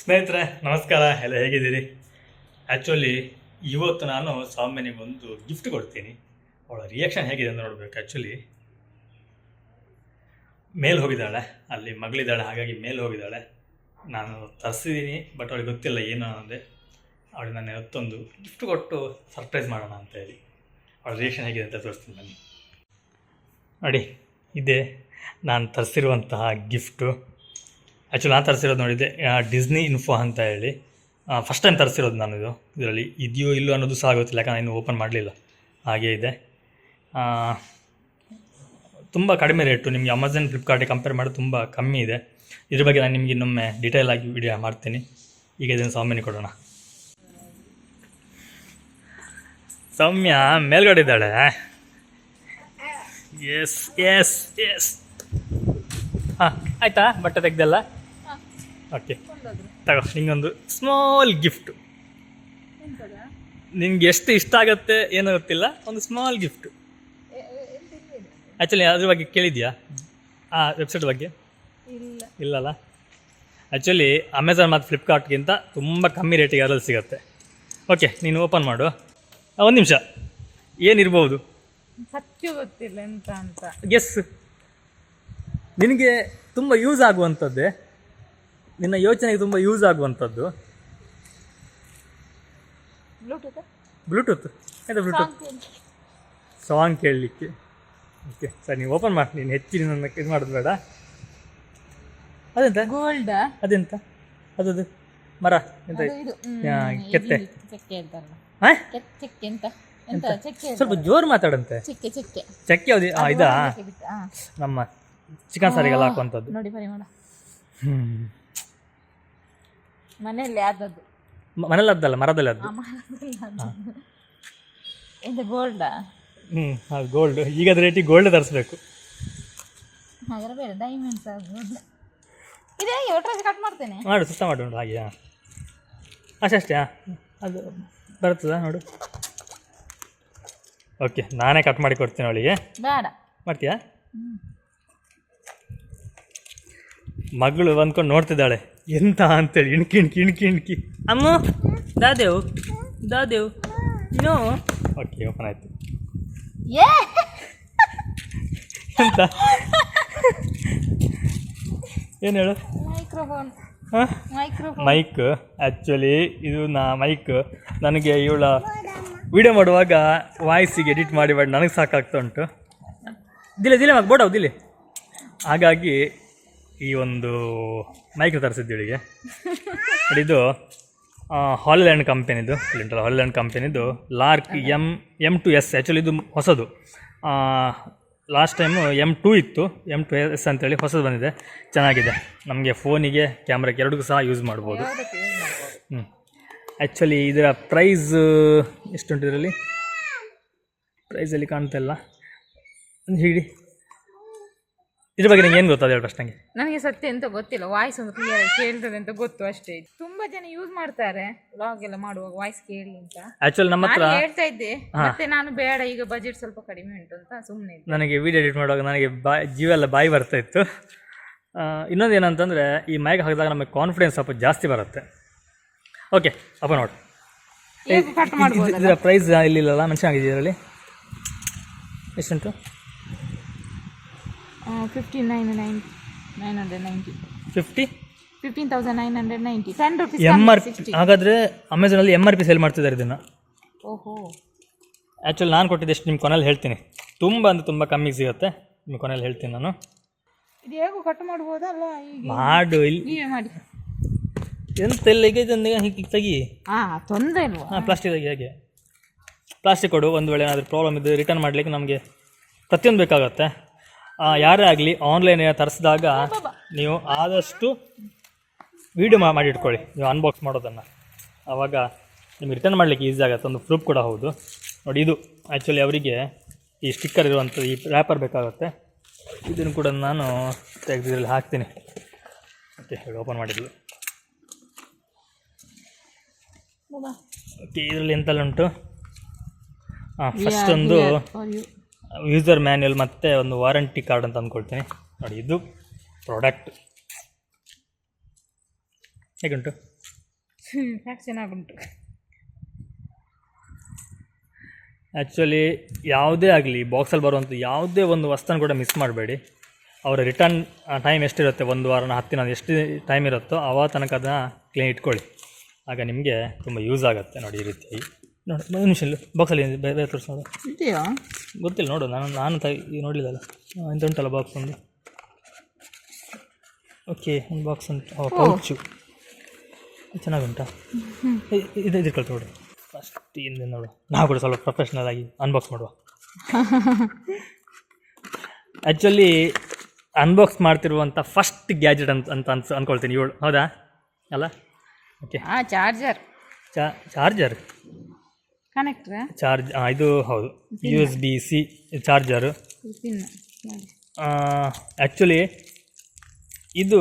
ಸ್ನೇಹಿತರೆ, ನಮಸ್ಕಾರ. ಎಲ್ಲ ಹೇಗಿದ್ದೀರಿ? ಆ್ಯಕ್ಚುಲಿ ಇವತ್ತು ನಾನು ಸೌಮ್ಯನಿಗೊಂದು ಗಿಫ್ಟ್ ಕೊಡ್ತೀನಿ. ಅವಳ ರಿಯಾಕ್ಷನ್ ಹೇಗಿದೆ ಅಂತ ನೋಡಬೇಕು. ಆ್ಯಕ್ಚುಲಿ ಮೇಲೆ ಹೋಗಿದ್ದಾಳೆ. ಅಲ್ಲಿ ಮಗಳಿದ್ದಾಳೆ. ಹಾಗಾಗಿ ಮೇಲೆ ಹೋಗಿದ್ದಾಳೆ. ನಾನು ತರಿಸಿದ್ದೀನಿ ಬಟ್ ಅವಳಿಗೆ ಗೊತ್ತಿಲ್ಲ ಏನು ಅನ್ನೋದೇ. ಅವಳಿಗೆ ನಾನು ಇವತ್ತೊಂದು ಗಿಫ್ಟ್ ಕೊಟ್ಟು ಸರ್ಪ್ರೈಸ್ ಮಾಡೋಣ ಅಂತ ಹೇಳಿ. ಅವಳ ರಿಯಾಕ್ಷನ್ ಹೇಗಿದೆ ಅಂತ ತೋರಿಸ್ತೀನಿ ನಾನು ನೋಡಿ, ಇದೆ ನಾನು ತರಿಸಿರುವಂತಹ ಗಿಫ್ಟು ಆ್ಯಕ್ಚುಲಿ ನಾನು ತರಿಸಿರೋದು ನೋಡಿದ್ದೆ. ಡಿಸ್ನಿ ಇನ್ಫೋ ಅಂತ ಹೇಳಿ. ಫಸ್ಟ್ ಟೈಮ್ ತರಿಸಿರೋದು ನಾನು ಇದು ಇದರಲ್ಲಿ ಇದೆಯೋ ಇಲ್ಲೋ ಅನ್ನೋದು ಸಹ ಗೊತ್ತಿಲ್ಲ ಯಾಕಂದ್ರೆ ಇನ್ನೂ ಓಪನ್ ಮಾಡಲಿಲ್ಲ. ಹಾಗೇ ಇದೆ. ತುಂಬ ಕಡಿಮೆ ರೇಟು ನಿಮಗೆ ಅಮೆಝಾನ್ ಫ್ಲಿಪ್ಕಾರ್ಟಿಗೆ ಕಂಪೇರ್ ಮಾಡಿ ತುಂಬ ಕಮ್ಮಿ ಇದೆ. ಇದ್ರ ಬಗ್ಗೆ ನಾನು ನಿಮಗೆ ಇನ್ನೊಮ್ಮೆ ಡಿಟೇಲ್ ಆಗಿ ವಿಡಿಯೋ ಮಾಡ್ತೀನಿ. ಈಗ ಇದನ್ನು ಸೌಮ್ಯನಿಗೆ ಕೊಡೋಣ. ಸೌಮ್ಯ, ಮೇಲ್ಗಡೆ ಇದ್ದಾಳೆ. ಎಸ್ ಎಸ್ ಎಸ್ ಹಾಂ, ಆಯಿತಾ? ಬಟ್ಟೆ ತೆಗ್ದಲ್ಲ? ಓಕೆ ತಗೋ ನಿಂಗೊಂದು ಸ್ಮಾಲ್ ಗಿಫ್ಟ್ ನಿನ್ಗೆ ಎಷ್ಟು ಇಷ್ಟ ಆಗುತ್ತೆ ಏನೋ ಗೊತ್ತಿಲ್ಲ ಒಂದು ಸ್ಮಾಲ್ ಗಿಫ್ಟ್ ಆ್ಯಕ್ಚುಲಿ ಅದ್ರ ಬಗ್ಗೆ ಕೇಳಿದ್ಯಾ? ಆ ವೆಬ್ಸೈಟ್ ಬಗ್ಗೆ? ಇಲ್ಲ. ಇಲ್ಲಲ್ಲ? ಆ್ಯಕ್ಚುಲಿ ಅಮೆಝಾನ್ ಮತ್ತು ಫ್ಲಿಪ್ಕಾರ್ಟ್ಗಿಂತ ತುಂಬ ಕಮ್ಮಿ ರೇಟಿಗೆ ಅದರಲ್ಲಿ ಸಿಗುತ್ತೆ. ಓಕೆ ನೀನು ಓಪನ್ ಮಾಡು. ಒಂದು ನಿಮಿಷ. ಏನಿರ್ಬೋದು? ಸತ್ಯ ಗೊತ್ತಿಲ್ಲ ಎಂತ ಅಂತ. ಎಸ್ ನಿನಗೆ ತುಂಬ ಯೂಸ್ ಆಗುವಂಥದ್ದೇ ನಿನ್ನ ಯೋಚನೆಗೆ ತುಂಬ ಯೂಸ್ ಆಗುವಂಥದ್ದು. ಬ್ಲೂಟೂತ್ ಆಯ್ತಾ ಬ್ಲೂಟೂತ್ ಸಾಂಗ್ ಕೇಳಲಿಕ್ಕೆ. ಓಕೆ ಸರಿ ನೀವು ಓಪನ್ ಮಾಡಿ ನೀನು ಹೆಚ್ಚಿನ ನನ್ನ ಇದು ಮಾಡೋದು ಬೇಡ. ಅದೆಂತ? ಗೋಲ್ಡ್ ಅದೆಂತ? ಅದದು ಮರ ಎಂತ? ಕೆತ್ತೆ. ಎಂತ? ಸ್ವಲ್ಪ ಜೋರು ಮಾತಾಡಂತೆ. ಚೆಕ್ಕೆ ಚೆಕ್ಕೆ. ಚಕ್ಕೆ ಯಾವ್ದು? ಹಾಂ ಇದಾ. ನಮ್ಮ ಚಿಕನ್ ಸಾರಿಗೆಲ್ಲ ಹಾಕುವಂಥದ್ದು. ನೋಡಿ ಹ್ಞೂ ಮನೆಯಲ್ಲಿ ಆದದ್ದು. ಮನೇಲಿ ಅದ್ದಲ್ಲ ಮರದಲ್ಲಿ ಅದ್ದು ಇದು ಗೋಲ್ಡಾ ಹ್ಞೂ ಅದು ಗೋಲ್ಡ್ ಅದ್ರ ರೇಟಿಗೆ ಗೋಲ್ಡ್ ತರಿಸ್ಬೇಕು ಹಾಗಾದ್ರೆ ಬೇಡ ಡೈಮಂಡ್ಸ್ ಆಗ್ಬೋದು ಇದೇ ಒಟ್ಟರಾಜ್ ಕಟ್ ಮಾಡ್ತೇನೆ. ಮಾಡು ಸುತ್ತ ಮಾಡು ನೋಡು ಹಾಗೆ ಹಾಂ. ಅಷ್ಟೇ ಅಷ್ಟೇ ಹಾಂ. ಅದು ಬರ್ತದಾ ನೋಡು. ಓಕೆ ನಾನೇ ಕಟ್ ಮಾಡಿ ಕೊಡ್ತೀನಿ ಅವಳಿಗೆ. ಬೇಡ. ಮಾಡ್ತೀಯಾ? ಮಗಳು ಅಂದ್ಕೊಂಡು ನೋಡ್ತಿದ್ದಾಳೆ. ಎಂತ ಅಂತೇಳಿ ಇಣ್ಕಿ ಇಣ್ಕಿ ಇಣ್ಕಿ ಇಣ್ಕಿ ಅಮ್ಮ ದಾದೇವು ದಾದೇವ್ ನೋ ಓಕೆ ಓಪನ್ ಆಯ್ತು. ಏ! ಎಂತ? ಏನು ಹೇಳು? ಮೈಕ್ರೋಫೋನ್ ಹಾಂ? ಮೈಕ್ರೋಫೋನ್ ಮೈಕ್ ಆ್ಯಕ್ಚುಲಿ ಇದು ನಾ ಮೈಕ್ ನನಗೆ ಇವಳ ವಿಡಿಯೋ ಮಾಡುವಾಗ ವಾಯ್ಸಿಗೆ ಎಡಿಟ್ ಮಾಡಿ ಮಾಡಿ ನನಗೆ ಸಾಕಾಗ್ತಾ ಉಂಟು. ದಿಲೆ ದಿಲೆ ಮಗ ಬೋಡವು ದಿಲೆ ಹಾಗಾಗಿ ಈ ಒಂದು ಮೈಕ್ ತರಿಸಿದ್ದು ಇವಳಿಗೆ ಇದು ಹಾಲಿಲ್ಯಾಂಡ್ ಕಂಪೆನಿದು ಇಲ್ಲುಂಟಲ್ಲ ಹಾಲಿಲ್ಯಾಂಡ್ ಕಂಪೆನಿದು Lark M M two S actually ಇದು ಹೊಸದು. ಲಾಸ್ಟ್ ಟೈಮು ಎಂ ಟು ಇತ್ತು. ಎಂ ಟು ಎಸ್ ಅಂತೇಳಿ ಹೊಸದು ಬಂದಿದೆ. ಚೆನ್ನಾಗಿದೆ. ನಮಗೆ ಫೋನಿಗೆ ಕ್ಯಾಮ್ರಾಗೆ ಎರಡಿಗೂ ಸಹ ಯೂಸ್ ಮಾಡ್ಬೋದು. ಹ್ಞೂ ಆ್ಯಕ್ಚುಲಿ ಇದರ ಪ್ರೈಸ್ ಎಷ್ಟುಂಟು ಇದರಲ್ಲಿ? ಪ್ರೈಸಲ್ಲಿ ಕಾಣ್ತಾ ಇಲ್ಲ. ಹೇಳಿ ಇದ್ರ ಬಗ್ಗೆ ನಿಂಗೆ ಏನು ಗೊತ್ತಾ ಹೇಳಿ ಫಸ್ಟ್ ನನಗೆ ನನಗೆ ಸತ್ಯ ಎಂತ ಗೊತ್ತಿಲ್ಲ ವಾಯ್ಸ್ ಒಂದು ಕ್ಲಿಯರ್ ಕೇಳ್ತದೆ ಅಂತ ಗೊತ್ತು ಅಷ್ಟೇ. ತುಂಬಾ ಜನ ಯೂಸ್ ಮಾಡ್ತಾರೆ ವ್ಲಾಗ್ ಎಲ್ಲ ಮಾಡುವಾಗ ವಾಯ್ಸ್ ಕೇಳಿ ಅಂತ. ಆಕ್ಚುಲಿ ನಮ್ಮ ಹತ್ರ ನಾನು ಹೇಳ್ತಾ ಇದ್ದೆ ಮತ್ತೆ ನಾನು ಬೇಡ ಈಗ ಬಜೆಟ್ ಸ್ವಲ್ಪ ಕಡಿಮೆ ಉಂಟು ಅಂತ ಸುಮ್ಮನೆ ನನಗೆ ವಿಡಿಯೋ ಎಡಿಟ್ ಮಾಡುವಾಗ ನನಗೆ ಬಾಯ್ ಜೀವ ಎಲ್ಲ ಬಾಯಿ ಬರ್ತಾ ಇತ್ತು. ಇನ್ನೊಂದು ಏನಂತಂದ್ರೆ ಈ ಮೈಕ್ ಹಾಕಿದಾಗ ನಮಗೆ ಕಾನ್ಫಿಡೆನ್ಸ್ ಸ್ವಲ್ಪ ಜಾಸ್ತಿ ಬರುತ್ತೆ. ಓಕೆ ಅಪ್ಪ ನೋಡಿ. ಇದರ ಪ್ರೈಸ್ ಇಲ್ಲಿಲ್ಲಲ್ಲ ಮೆನ್ಷನ್ ಆಗಿದೆ ಇದರಲ್ಲಿ? ಎಷ್ಟುಂಟು fifteen nine nine nine hundred ninety fifty fifteen thousand nine hundred ninety ten rupees M R P ಹಾಗಾದರೆ ಅಮೆಝಾನಲ್ಲಿ ಎಂ ಆರ್ ಪಿ ಸೇಲ್ ಮಾಡ್ತಿದ್ದಾರೆ ಇದನ್ನು. ಓಹೋ. ಆ್ಯಕ್ಚುಲಿ ನಾನು ಕೊಟ್ಟಿದ್ದು ಎಷ್ಟು ನಿಮ್ಮ ಕೊನೆಯಲ್ಲಿ ಹೇಳ್ತೀನಿ. ತುಂಬ ಅಂದರೆ ತುಂಬ ಕಮ್ಮಿಗೆ ಸಿಗುತ್ತೆ. ನಿಮ್ಮ ಕೊನೆಯಲ್ಲಿ ಹೇಳ್ತೀನಿ ನಾನು. ಇದು ಹೇಗೂ ಕಟ್ ಮಾಡ್ಬೋದಲ್ಲ ಈಗ ಮಾಡು ಇಲ್ಲಿ ನೀವೇ ಮಾಡಿ. ಎಂತ ಎಲ್ಲ ಈಗ ಇದನ್ನು ಹೀಗೆ ತೆಗಿ. ಹಾಂ ತೊಂದರೆ ಇಲ್ವಾ? ಹಾಂ ಪ್ಲಾಸ್ಟಿಕ್ ತೆಗಿ ಹೇಗೆ. ಪ್ಲಾಸ್ಟಿಕ್ ಕೊಡು ಒಂದು ವೇಳೆ ಏನಾದರೂ ಪ್ರಾಬ್ಲಮ್ ಇದ್ದು ರಿಟರ್ನ್ ಮಾಡಲಿಕ್ಕೆ ನಮಗೆ ಪ್ರತಿಯೊಂದು ಬೇಕಾಗುತ್ತೆ. ಆ, ಯಾರೇ ಆಗಲಿ ಆನ್ಲೈನ್ ತರಿಸಿದಾಗ ನೀವು ಆದಷ್ಟು ವೀಡಿಯೋ ಮಾಡಿ ಇಟ್ಕೊಳ್ಳಿ ನೀವು ಅನ್ಬಾಕ್ಸ್ ಮಾಡೋದನ್ನು. ಆವಾಗ ನಿಮಗೆ ರಿಟರ್ನ್ ಮಾಡಲಿಕ್ಕೆ ಈಸಿ ಆಗುತ್ತೆ ಒಂದು ಪ್ರೂಫ್ ಕೂಡ ಹೌದು. ನೋಡಿ ಇದು ಆ್ಯಕ್ಚುಲಿ ಅವರಿಗೆ ಈ ಸ್ಟಿಕ್ಕರ್ ಇರುವಂಥದ್ದು ಈ ರ್ಯಾಪರ್ ಬೇಕಾಗುತ್ತೆ. ಇದನ್ನು ಕೂಡ ನಾನು ತೆಗೆದು ಇದರಲ್ಲಿ ಹಾಕ್ತೀನಿ. ಓಕೆ ಹೇಳಿ ಓಪನ್ ಮಾಡಿದ್ವಿ ಓಕೆ ಇದರಲ್ಲಿ ಎಂತೆಲ್ಲ ಉಂಟು? ಹಾಂ ಫಸ್ಟ್ ಒಂದು ಯೂಸರ್ ಮ್ಯಾನ್ಯಲ್ ಮತ್ತು ಒಂದು ವಾರಂಟಿ ಕಾರ್ಡ್ ಅಂತ ಅಂದ್ಕೊಳ್ತೀನಿ ನೋಡಿ ಇದು ಪ್ರಾಡಕ್ಟ್ ಹೇಗುಂಟು? ಪ್ಯಾಕ್ ಚೆನ್ನಾಗುಂಟು? ಆ್ಯಕ್ಚುಲಿ ಯಾವುದೇ ಆಗಲಿ ಬಾಕ್ಸಲ್ಲಿ ಬರುವಂಥ ಯಾವುದೇ ಒಂದು ವಸ್ತುನ ಕೂಡ ಮಿಸ್ ಮಾಡಬೇಡಿ. ಅವರ ರಿಟರ್ನ್ ಟೈಮ್ ಎಷ್ಟಿರುತ್ತೆ? ಒಂದು ವಾರನ ಹತ್ತು ದಿನ ಎಷ್ಟು ಟೈಮ್ ಇರುತ್ತೋ ಆವಾಗ ತನಕ ಅದನ್ನ ಕ್ಲೀನ್ ಇಟ್ಕೊಳ್ಳಿ. ಆಗ ನಿಮಗೆ ತುಂಬ ಯೂಸ್ ಆಗುತ್ತೆ ನೋಡಿ ಈ ರೀತಿ. ನೋಡಿ ಒಂದು ನಿಮಿಷ ಇಲ್ಲ ಬಾಕ್ಸಲ್ಲಿ ಬೇರೆ ಬೇರೆ ನೋಡು. ಇದೆಯಾ? ಗೊತ್ತಿಲ್ಲ ನೋಡು ನಾನು ನಾನು ತ ನೋಡಲಿಲ್ಲಲ್ಲ ಎಂತ ಉಂಟಲ್ಲ ಬಾಕ್ಸ್ ಒಂದು? ಓಕೆ ಒಂದು ಬಾಕ್ಸ್ ಉಂಟು. ಪೌಚು. ಚೆನ್ನಾಗುಂಟಾ? ಇದು ಇದು ಕಳ್ತು ನೋಡು ಫಸ್ಟ್ ಇಂದ ನೋಡು. ನಾವು ಕೂಡ ಸ್ವಲ್ಪ ಪ್ರೊಫೆಷ್ನಲ್ ಆಗಿ ಅನ್ಬಾಕ್ಸ್ ಮಾಡುವ. ಆ್ಯಕ್ಚುಲಿ ಅನ್ಬಾಕ್ಸ್ ಮಾಡ್ತಿರುವಂಥ ಫಸ್ಟ್ ಗ್ಯಾಜೆಟ್ ಅಂತ ಅಂತ ಅನ್ಸ್ ಅಂದ್ಕೊಳ್ತೀನಿ ಇವಳು ಹೌದಾ? ಅಲ್ಲ? ಓಕೆ ಹಾಂ ಚಾರ್ಜರ್ ಚಾ ಚಾರ್ಜರ್ ಕನೆಕ್ಟ್ರ ಚಾರ್ಜ್ ಇದು ಹೌದು. U S B C charger actually ಇದು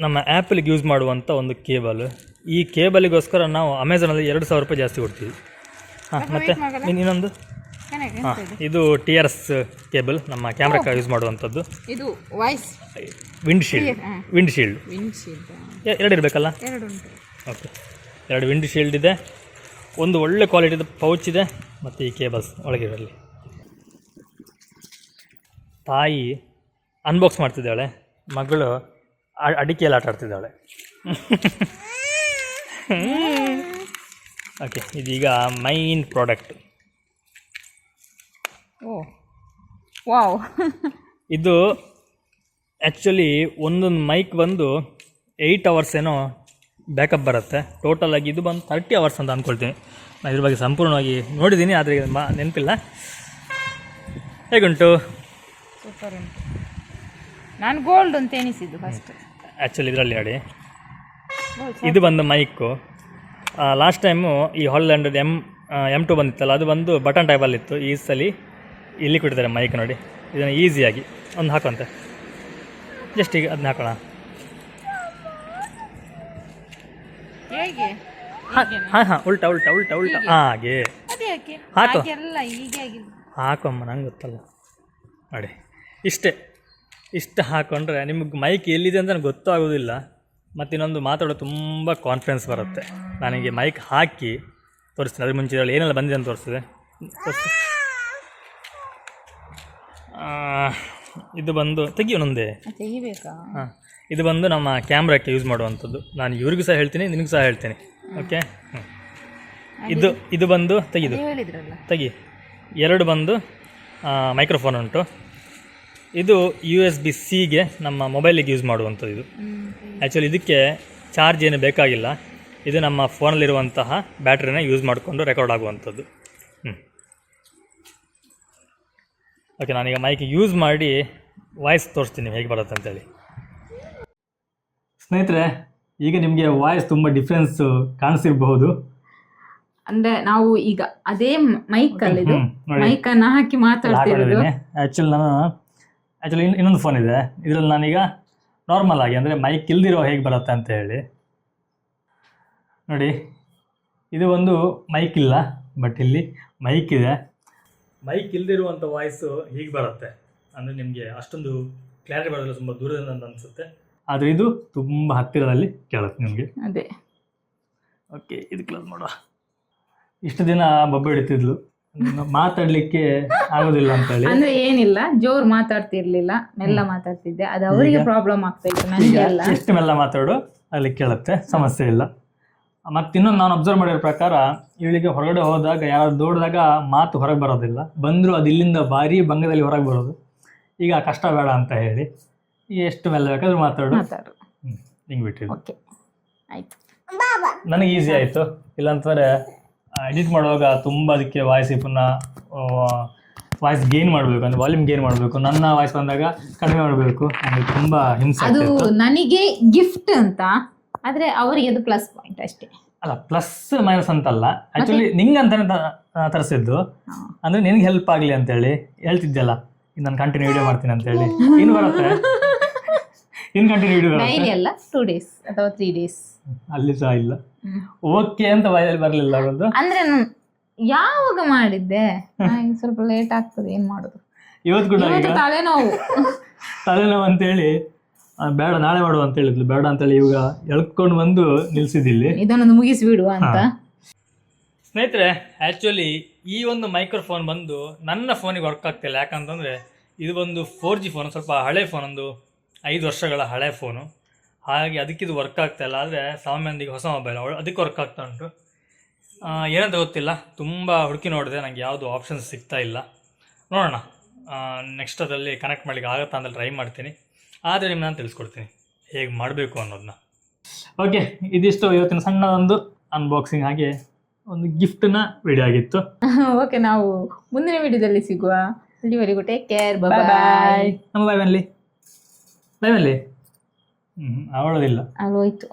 ನಮ್ಮ ಆ್ಯಪಲ್ಗೆ ಯೂಸ್ ಮಾಡುವಂಥ ಒಂದು ಕೇಬಲ್. ಈ ಕೇಬಲಿಗೋಸ್ಕರ ನಾವು ಅಮೆಝಾನಲ್ಲಿ ಎರಡು ಸಾವಿರ ರೂಪಾಯಿ ಜಾಸ್ತಿ ಕೊಡ್ತೀವಿ. ಹಾಂ ಮತ್ತು ಇನ್- ಇನ್ನೊಂದು? ಹಾಂ ಇದು? ಟಿ ಆರ್ ಎಸ್ ಕೇಬಲ್ ನಮ್ಮ ಕ್ಯಾಮ್ರಾಕ್ಕೆ ಯೂಸ್ ಮಾಡುವಂಥದ್ದು. ಇದು voice windshield. Windshield windshield ಎರಡು ಇರಬೇಕಲ್ಲ? ಓಕೆ ಎರಡು ವಿಂಡ್ ಶೀಲ್ಡ್ ಇದೆ. ಒಂದು ಒಳ್ಳೆ ಕ್ವಾಲಿಟಿದು ಪೌಚ್ ಇದೆ ಮತ್ತು ಈ ಕೇಬಲ್ಸ್ ಒಳಗಿರಲಿ ತಾಯಿ ಅನ್ಬಾಕ್ಸ್ ಮಾಡ್ತಿದ್ದಾಳೆ. ಮಗಳು ಅಡಿಕೆಯಲ್ಲಿ ಆಟ ಆಡ್ತಿದ್ದಾಳೆ. ಓಕೆ ಇದೀಗ ಮೈನ್ ಪ್ರಾಡಕ್ಟ್ ಓ ವಾವ್. ಇದು ಆ್ಯಕ್ಚುಲಿ ಒಂದೊಂದು ಮೈಕ್ ಬಂದು ಏಯ್ಟ್ ಅವರ್ಸ್ ಏನೋ ಬ್ಯಾಕಪ್ ಬರುತ್ತೆ. ಟೋಟಲ್ ಆಗಿ ಇದು ಬಂದು ತರ್ಟಿ ಅವರ್ಸ್ ಅಂತ ಅಂದ್ಕೊಳ್ತೀನಿ ನಾನು ಇದ್ರ ಬಗ್ಗೆ ಸಂಪೂರ್ಣವಾಗಿ ನೋಡಿದ್ದೀನಿ ಆದರೆ ಮಾ ನೆನಪಿಲ್ಲ. ಹೇಗುಂಟು ಸೂಪರ್ ಉಂಟು. ನಾನು ಗೋಲ್ಡ್ ಅಂತ ಎಣಿಸಿದ್ದು ಫಸ್ಟ್ ಆ್ಯಕ್ಚುಲಿ ಇದರಲ್ಲಿ ಆಡಿ. ಇದು ಬಂದು ಮೈಕು ಲಾಸ್ಟ್ ಟೈಮು ಈ ಹಾಲ್ಯಾಂಡ್ ಎಂ ಎಂ ಟು ಬಂದಿತ್ತಲ್ಲ ಅದು ಬಂದು ಬಟನ್ ಟೈಪಲ್ಲಿತ್ತು ಈ ಸಲ ಇಲ್ಲಿ ಕೊಟ್ಟಿದ್ದಾರೆ ಮೈಕ್ ನೋಡಿ. ಇದನ್ನು ಈಸಿಯಾಗಿ ಒಂದು ಹಾಕೋಂತೆ ಜಸ್ಟ್ ಈಗ ಅದನ್ನ ಹಾಕೋಣ. ಹೇಗೆ? ಹಾಂ ಹಾಂ ಉಲ್ಟಾ ಉಲ್ಟಾ ಉಲ್ಟಾ ಉಲ್ಟಾ. ಹಾಗೆ. ಹಾಕು. ಹಾಗೆಲ್ಲ ಹೀಗೆ ಆಗಿದೆ ಹಾಕಮ್ಮ ನಂಗೆ ಗೊತ್ತಲ್ಲ. ನೋಡಿ ಇಷ್ಟೇ. ಇಷ್ಟು ಹಾಕೊಂಡ್ರೆ ನಿಮಗೆ ಮೈಕ್ ಎಲ್ಲಿದೆ ಅಂತ ನನಗೆ ಗೊತ್ತಾಗೋದಿಲ್ಲ ಮತ್ತು ಇನ್ನೊಂದು ಮಾತಾಡೋ ತುಂಬ ಕಾನ್ಫಿಡೆನ್ಸ್ ಬರುತ್ತೆ. ನನಗೆ ಮೈಕ್ ಹಾಕಿ ತೋರಿಸ್ತೀನಿ. ಅದ್ರ ಮುಂಚೆ ಇದರಲ್ಲಿ ಏನೆಲ್ಲ ಬಂದಿದೆ ಅಂತ ತೋರಿಸ್ತದೆ. ಇದು ಬಂದು ತೆಗಿಯೋನೊಂದೇ ತೆಗಿಬೇಕಾ? ಹಾಂ. ಇದು ಬಂದು ನಮ್ಮ ಕ್ಯಾಮ್ರಾಕ್ಕೆ ಯೂಸ್ ಮಾಡುವಂಥದ್ದು. ನಾನು ಇವ್ರಿಗೂ ಸಹ ಹೇಳ್ತೀನಿ ನಿನಗೂ ಸಹ ಹೇಳ್ತೀನಿ. ಓಕೆ ಹ್ಞೂ ಇದು ಇದು ಬಂದು ತೆಗಿದು. ತೆಗಿ. ಎರಡು ಬಂದು ಮೈಕ್ರೋಫೋನ್ ಉಂಟು. ಇದು ಯು ಎಸ್ ಬಿ ಸಿಗೆ ನಮ್ಮ ಮೊಬೈಲಿಗೆ ಯೂಸ್ ಮಾಡುವಂಥದ್ದು ಇದು. ಆ್ಯಕ್ಚುಲಿ ಇದಕ್ಕೆ ಚಾರ್ಜ್ ಏನು ಬೇಕಾಗಿಲ್ಲ. ಇದು ನಮ್ಮ ಫೋನಲ್ಲಿರುವಂತಹ ಬ್ಯಾಟ್ರಿನ ಯೂಸ್ ಮಾಡಿಕೊಂಡು ರೆಕಾರ್ಡ್ ಆಗುವಂಥದ್ದು. ಹ್ಞೂ ಓಕೆ ನಾನೀಗ ಮೈಕ್ ಯೂಸ್ ಮಾಡಿ ವಾಯ್ಸ್ ತೋರಿಸ್ತೀನಿ ಹೇಗೆ ಬರುತ್ತೆ ಅಂತೇಳಿ ಸ್ನೇಹಿತರೆ ಈಗ ನಿಮಗೆ ವಾಯ್ಸ್ ತುಂಬ ಡಿಫ್ರೆನ್ಸ್ ಕಾಣಿಸಿರಬಹುದು. ಅಂದ್ರೆ ನಾವು ಈಗ ಅದೇ ಮೈಕ್ ಅಲ್ಲಿ ಮೈಕ್ ಅನ್ನ ಹಾಕಿ ಮಾತಾಡ್ತಿರೋದು. ಆಕ್ಚುಲಿ ನಾನು ಆಕ್ಚುಲಿ ಇನ್ನೊಂದು ಫೋನ್ ಇದೆ. ಇದರಲ್ಲಿ ನಾನೀಗ ನಾರ್ಮಲ್ ಆಗಿ ಅಂದರೆ ಮೈಕ್ ಇಲ್ದಿರೋ ಹೇಗೆ ಬರುತ್ತೆ ಅಂತ ಹೇಳಿ. ನೋಡಿ ಇದು ಒಂದು ಮೈಕ್ ಇಲ್ಲ ಬಟ್ ಇಲ್ಲಿ ಮೈಕ್ ಇದೆ. ಮೈಕ್ ಇಲ್ದಿರುವಂಥ ವಾಯ್ಸು ಹೀಗೆ ಬರುತ್ತೆ? ಅಂದರೆ ನಿಮಗೆ ಅಷ್ಟೊಂದು ಕ್ಲಾರಿಟಿ ಬರೋದಿಲ್ಲ ತುಂಬ ದೂರದಿಂದ ಅಂತ ಅನಿಸುತ್ತೆ. ಆದರೆ ಇದು ತುಂಬ ಹತ್ತಿರದಲ್ಲಿ ಕೇಳುತ್ತೆ ನಿಮಗೆ. ಅದೇ. ಓಕೆ ಇದು ಕ್ಲೋಸ್ ಮಾಡುವ ಇಷ್ಟು ದಿನ ಬೊಬ್ಬೆ ಹಿಡಿತಿದ್ಲು. ಮಾತಾಡ್ಲಿಕ್ಕೆ ಆಗೋದಿಲ್ಲ ಅಂತ ಹೇಳಿ. ಅಂದ್ರೆ ಏನಿಲ್ಲ ಜೋರ್ ಮಾತಾಡ್ತಿರ್ಲಿಲ್ಲ ಮೆಲ್ಲ ಮಾತಾಡ್ತಿದ್ದೆ. ಅದು ಅವರಿಗೆ ಪ್ರಾಬ್ಲಮ್ ಆಗ್ತಾ ಇತ್ತು ನನಗೆ ಅಲ್ಲ ಎಷ್ಟು ಮೆಲ್ಲ ಮಾತಾಡು ಅಲ್ಲಿ ಕೇಳುತ್ತೆ ಸಮಸ್ಯೆ ಇಲ್ಲ. ಮತ್ತೆ ಇನ್ನೊಂದು ನಾನು ಅಬ್ಸರ್ವ್ ಮಾಡಿರೋ ಪ್ರಕಾರ ಇವಳಿಗೆ ಹೊರಗಡೆ ಹೋದಾಗ ಯಾರು ದೊಡ್ಡದಾಗ ಮಾತು ಹೊರಗೆ ಬರೋದಿಲ್ಲ. ಬಂದರೂ ಅದು ಇಲ್ಲಿಂದ ಭಾರಿ ಭಂಗದಲ್ಲಿ ಹೊರಗೆ ಬರೋದು. ಈಗ ಕಷ್ಟ ಬೇಡ ಅಂತ ಹೇಳಿ. ಎಷ್ಟು ಮೆಲ್ಲ ಬೇಕಾದ್ರೂ ಮಾತಾಡು. ಹಿಂಗ್ ಹ್ಮ್, ಹಿಂಗೆ ಬಿಟ್ಟಿದ್ದು ಓಕೆ ಆಯ್ತು. ನನಗೆ ಈಸಿ ಆಯಿತು. ಇಲ್ಲಾಂತಂದರೆ ಎಡಿಟ್ ಮಾಡುವಾಗ ತುಂಬ ಅದಕ್ಕೆ ವಾಯ್ಸ್ ಪುನಃ ವಾಯ್ಸ್ ಗೇನ್ ಮಾಡಬೇಕು. ಅಂದ್ರೆ ವಾಲ್ಯೂಮ್ ಗೇನ್ ಮಾಡಬೇಕು. ನನ್ನ ವಾಯ್ಸ್ ಬಂದಾಗ ಕಡಿಮೆ ಮಾಡಬೇಕು. ನನಗೆ ತುಂಬ ಹಿಂಸೆ ಅದು ಆಗ್ತಿತ್ತು ನನಗೆ ಗಿಫ್ಟ್ ಅಂತ ಆದ್ರೆ ಅವರಿಗೆ ಅದು ಪ್ಲಸ್ ಪಾಯಿಂಟ್ ಅಷ್ಟೇ. ಅಲ್ಲ ಪ್ಲಸ್ ಮೈನಸ್ ಅಂತಲ್ಲ. ಆಕ್ಚುಲಿ ನಿಂಗೆ ಅಂತಾನೆ ತ- ತರಿಸಿದ್ದು. ಹಾ. ಅಂದ್ರೆ ನಿನ್ಗೆ ಹೆಲ್ಪ್ ಆಗಲಿ ಅಂತೇಳಿ ಹೇಳ್ತಿದ್ದೆಲ್ಲ ನಾನು ಕಂಟಿನ್ಯೂ ವಿಡಿಯೋ ಮಾಡ್ತೀನಿ ಅಂತೇಳಿ. ಇನ್ನು ಬರುತ್ತೆ. ಕಂಟಿನ್ಯೂ ಡೈಲಿ ಅಲ್ಲ ಟೂ ಡೇಸ್ ಅಥವಾ ತ್ರೀ ಡೇಸ್ ಅಲ್ಲಿ ಸಹ ಇಲ್ಲ. ಓಕೆ ಅಂತ ಬಾಯಲ್ಲಿ ಬರಲಿಲ್ಲ ಒಂದು ಅಂದ್ರೆ ನಾನು ಯಾವಾಗ ಮಾಡಿದ್ದೆ? ನಂಗೆ ಸ್ವಲ್ಪ ಲೇಟ್ ಆಗ್ತದೆ ಏನ್ ಮಾಡೋದು? ಇವತ್ತು ಕೂಡ ಈಗ? ಇವತ್ತು ತಲೆನೋವು. ತಲೆನೋವು ಅಂತೇಳಿ ಆ, ಬೇಡ ನಾಳೆ ಮಾಡುವ ಅಂತ ಹೇಳಿದ್ಲು. ಬೇಡ ಅಂತೇಳಿ ಇವಾಗ ಎಳ್ಕೊಂಡು ಬಂದು ನಿಲ್ಸಿದಿಲ್ಲಿ ಇದನ್ನೊಂದು ಮುಗಿಸಿಬಿಡುವ ಅಂತ. ಸ್ನೇಹಿತರೆ ಆ್ಯಕ್ಚುಲಿ ಈ ಒಂದು ಮೈಕ್ರೋಫೋನ್ ಬಂದು ನನ್ನ ಫೋನಿಗೆ ವರ್ಕ್ ಆಗ್ತಿಲ್ಲ. ಯಾಕಂತಂದರೆ ಇದು ಬಂದು ಫೋರ್ ಜಿ ಫೋನ್ ಸ್ವಲ್ಪ ಹಳೆ ಫೋನ್ ಒಂದು ಐದು ವರ್ಷಗಳ ಹಳೆ ಫೋನು. ಹಾಗಾಗಿ ಅದಕ್ಕೆ ಇದು ವರ್ಕ್ ಆಗ್ತಾಯಿಲ್ಲ ಆದರೆ ಸಾಮಾನ್ಯದಿಗೆ ಹೊಸ ಮೊಬೈಲ್ ಅವಳು ಅದಕ್ಕೆ ವರ್ಕ್ ಆಗ್ತಾ ಉಂಟು. ಏನಂತ ಗೊತ್ತಿಲ್ಲ. ತುಂಬ ಹುಡುಕಿ ನೋಡಿದೆ. ನನಗೆ ಯಾವುದು ಆಪ್ಷನ್ಸ್ ಸಿಗ್ತಾ ಇಲ್ಲ. ನೋಡೋಣ. ನೆಕ್ಸ್ಟ್ ಅದರಲ್ಲಿ ಕನೆಕ್ಟ್ ಮಾಡಲಿಕ್ಕೆ ಆಗುತ್ತಾ ಅಂತ ಟ್ರೈ ಮಾಡ್ತೀನಿ. ಆದರೆ ನಿಮ್ಗೆ ನಾನು ತಿಳಿಸ್ಕೊಡ್ತೀನಿ. ಹೇಗೆ ಮಾಡಬೇಕು ಅನ್ನೋದನ್ನ ಓಕೆ ಇದಿಷ್ಟು ಇವತ್ತಿನ ಸಣ್ಣದೊಂದು ಅನ್ಬಾಕ್ಸಿಂಗ್ ಹಾಗೆ ಒಂದು ಗಿಫ್ಟ್ನ ವಿಡಿಯೋ ಆಗಿತ್ತು. ಓಕೆ ನಾವು ಮುಂದಿನ ವಿಡಿಯೋದಲ್ಲಿ ಸಿಗುವ. ಅಲ್ಲಿವರೆಗೂ ಟೇಕ್ ಕೇರ್ ಬಾಯ್ ನಮ್ಮ ಬಾಯ್ ಬನ್ಲಿ ಹ್ಞೂ ಅವಳದಿಲ್ಲ. ಅಲ್ಲೋಯ್ತು